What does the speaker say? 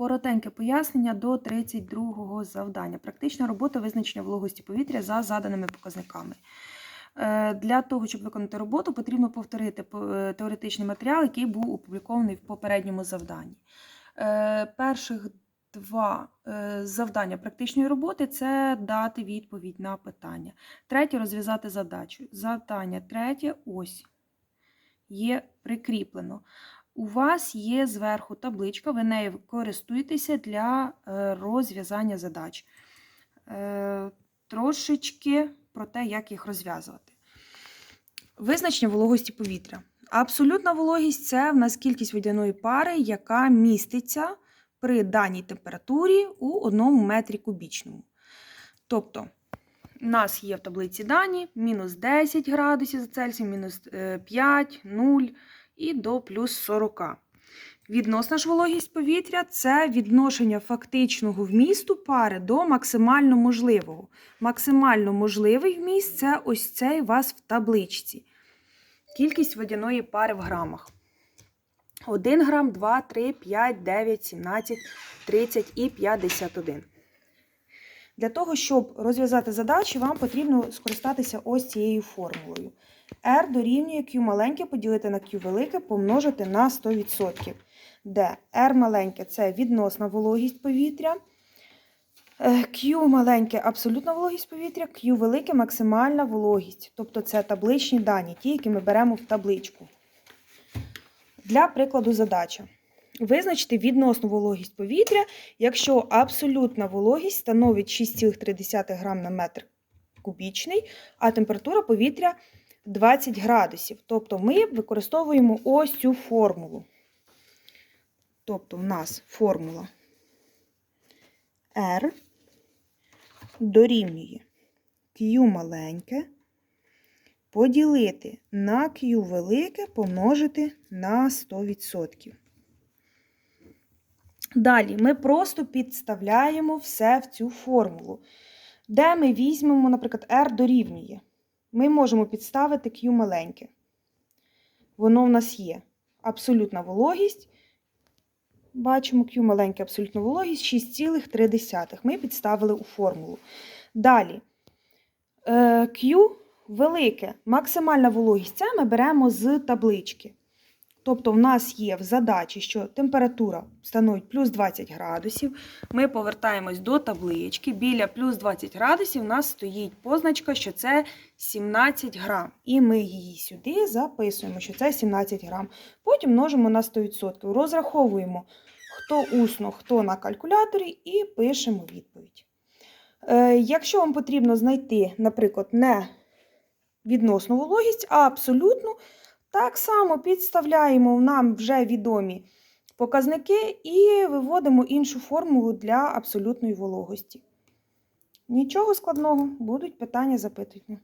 Коротеньке пояснення до 32-го завдання. Практична робота визначення вологості повітря за заданими показниками. Е, Для того, щоб виконати роботу, потрібно повторити е, теоретичний матеріал, який був опублікований в попередньому завданні. Е, Перших два завдання практичної роботи це дати відповідь на питання. Третє розв'язати задачу. Завдання третє ось є прикріплено. У вас є зверху табличка, ви нею користуєтеся для е, розв'язання задач. Е, Трошечки про те, як їх розв'язувати. Визначення вологості повітря. Абсолютна вологість це в нас кількість водяної пари, яка міститься при даній температурі у одному метрі кубічному. Тобто, у нас є в таблиці дані мінус 10 градусів за Цельсієм, мінус е, 5, 0 і до плюс 40. Відносна ж вологість повітря це відношення фактичного вмісту пари до максимально можливого. Максимально можливий вміст це ось цей у вас в табличці. Кількість водяної пари в грамах. 1 грам, 2, 3, 5, 9, 17, 30 і 51. Для того, щоб розв'язати задачі, вам потрібно скористатися ось цією формулою. R дорівнює Q маленьке поділити на Q велике помножити на 100%. Де R маленьке це відносна вологість повітря. е, Q маленьке абсолютна вологість повітря, Q велике максимальна вологість. Тобто це табличні дані, ті, які ми беремо в табличку. Для прикладу задача. Визначити відносну вологість повітря, якщо абсолютна вологість становить 6,3 грам на метр кубічний, а температура повітря 20 градусів. Тобто ми використовуємо ось цю формулу. Тобто в нас формула R дорівнює Q маленьке поділити на Q велике помножити на 100%. Далі ми просто підставляємо все в цю формулу, де ми візьмемо, наприклад, R дорівнює. Ми можемо підставити Q маленьке. Воно в нас є. Абсолютна вологість. Бачимо Q маленьке абсолютна вологість 6,3. Ми підставили у формулу. Далі е, Q велике, максимальна вологість. Це ми беремо з таблички. Тобто, в нас є в задачі, що температура становить плюс 20 градусів. Ми повертаємось до таблички. Біля плюс 20 градусів у нас стоїть позначка, що це 17 грам. І ми її сюди записуємо, що це 17 грам. Потім множимо на 100%. Розраховуємо, хто усно, хто на калькуляторі, і пишемо відповідь. Е, якщо вам потрібно знайти, наприклад, не відносну вологість, а абсолютну, так само підставляємо нам вже відомі показники і виводимо іншу формулу для абсолютної вологості. Нічого складного, будуть питання запитання.